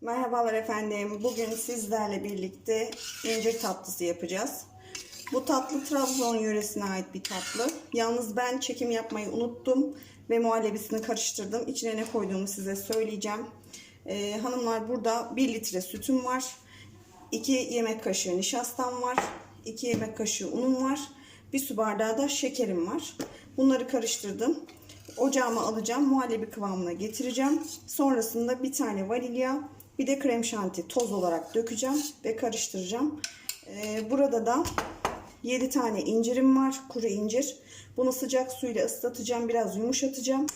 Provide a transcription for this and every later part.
Merhabalar efendim. Bugün sizlerle birlikte incir tatlısı yapacağız. Bu tatlı Trabzon yöresine ait bir tatlı. Yalnız ben çekim yapmayı unuttum ve muhallebisini karıştırdım. İçine ne koyduğumu size söyleyeceğim. Ee, hanımlar burada 1 litre sütüm var. 2 yemek kaşığı nişastam var. 2 yemek kaşığı unum var. Bir su bardağı da şekerim var. Bunları karıştırdım. Ocağıma alacağım. Muhallebi kıvamına getireceğim. Sonrasında bir tane vanilya, bir de krem şanti toz olarak dökeceğim ve karıştıracağım. Ee, burada da 7 tane incirim var. Kuru incir. Bunu sıcak suyla ıslatacağım. Biraz yumuşatacağım.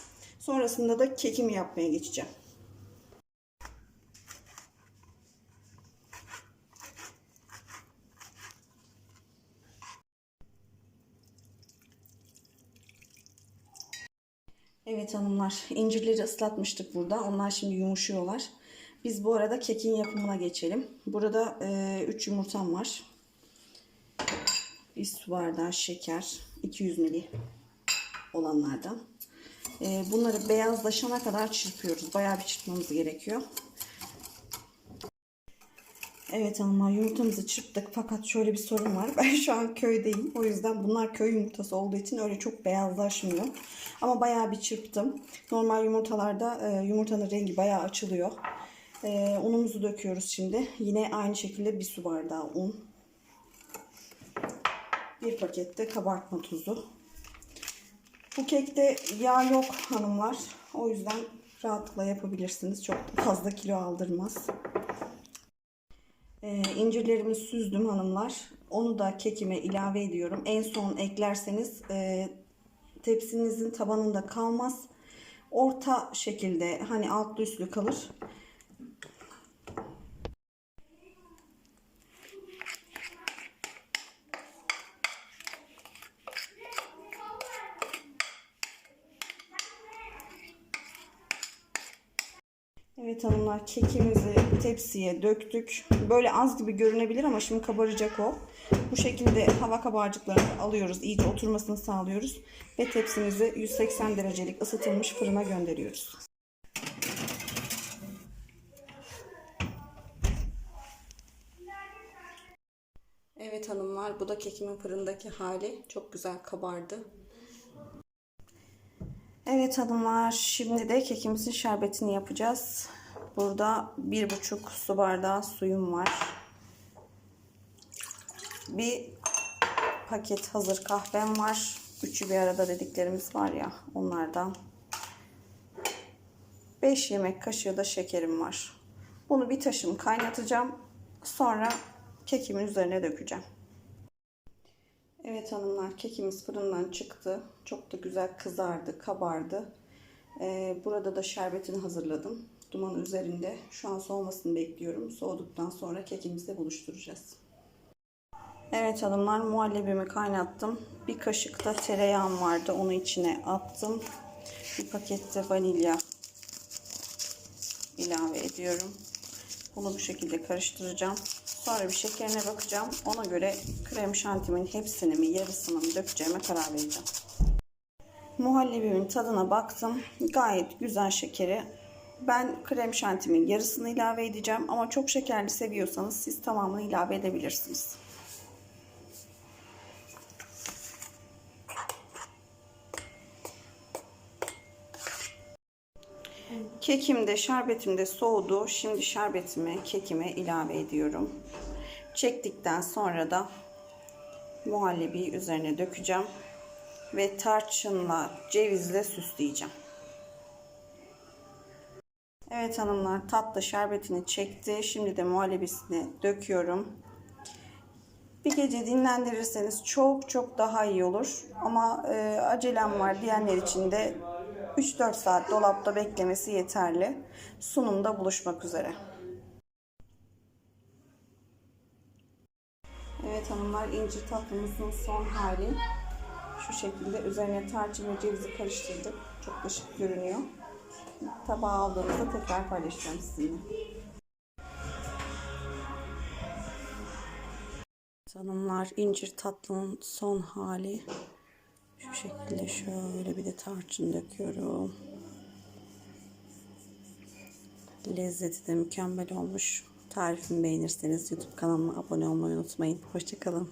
Sonrasında da kekimi yapmaya geçeceğim. Evet hanımlar, incirleri ıslatmıştık burada. Onlar şimdi yumuşuyorlar. Biz bu arada kekin yapımına geçelim. Burada 3 yumurtam var. Bir su bardağı şeker, 200 ml olanlardan. E, bunları beyazlaşana kadar çırpıyoruz. Bayağı bir çırpmamız gerekiyor. Evet hanımlar yumurtamızı çırptık fakat şöyle bir sorun var. Ben şu an köydeyim. O yüzden bunlar köy yumurtası olduğu için öyle çok beyazlaşmıyor. Ama bayağı bir çırptım. Normal yumurtalarda e, yumurtanın rengi bayağı açılıyor. E, unumuzu döküyoruz şimdi. Yine aynı şekilde bir su bardağı un. Bir pakette kabartma tuzu. Bu kekte yağ yok hanımlar. O yüzden rahatlıkla yapabilirsiniz. Çok fazla kilo aldırmaz. Ee, incirlerimi süzdüm hanımlar. Onu da kekime ilave ediyorum. En son eklerseniz e, tepsinizin tabanında kalmaz. Orta şekilde hani altlı üstlü kalır. Evet hanımlar kekimizi tepsiye döktük. Böyle az gibi görünebilir ama şimdi kabaracak o. Bu şekilde hava kabarcıklarını alıyoruz. iyice oturmasını sağlıyoruz. Ve tepsimizi 180 derecelik ısıtılmış fırına gönderiyoruz. Evet hanımlar bu da kekimin fırındaki hali. Çok güzel kabardı. Evet hanımlar şimdi de kekimizin şerbetini yapacağız. Burada bir buçuk su bardağı suyum var. Bir paket hazır kahvem var. Üçü bir arada dediklerimiz var ya onlardan. 5 yemek kaşığı da şekerim var. Bunu bir taşım kaynatacağım. Sonra kekimin üzerine dökeceğim. Evet hanımlar kekimiz fırından çıktı. Çok da güzel kızardı, kabardı. Ee, burada da şerbetini hazırladım. Duman üzerinde. Şu an soğumasını bekliyorum. Soğuduktan sonra kekimizle buluşturacağız. Evet hanımlar muhallebimi kaynattım. Bir kaşık da tereyağım vardı. Onu içine attım. Bir pakette vanilya ilave ediyorum. Bunu bu şekilde karıştıracağım. Sonra bir şekerine bakacağım. Ona göre krem şantimin hepsini mi yarısını mı dökeceğime karar vereceğim. Muhallebimin tadına baktım. Gayet güzel şekeri. Ben krem şantimin yarısını ilave edeceğim. Ama çok şekerli seviyorsanız siz tamamını ilave edebilirsiniz. Kekim de şerbetim de soğudu. Şimdi şerbetimi kekime ilave ediyorum. Çektikten sonra da muhallebiyi üzerine dökeceğim. Ve tarçınla cevizle süsleyeceğim. Evet hanımlar tatlı şerbetini çekti. Şimdi de muhallebisini döküyorum. Bir gece dinlendirirseniz çok çok daha iyi olur. Ama e, acelem var diyenler için de 3-4 saat dolapta beklemesi yeterli. Sunumda buluşmak üzere. Evet hanımlar incir tatlımızın son hali. Şu şekilde üzerine tarçın ve cevizi karıştırdık. Çok da şık görünüyor. Tabağa aldığımızda tekrar paylaşacağım sizinle. Hanımlar incir tatlının son hali. Şu şekilde şöyle bir de tarçın döküyorum. Lezzeti de mükemmel olmuş. Tarifimi beğenirseniz YouTube kanalıma abone olmayı unutmayın. Hoşçakalın.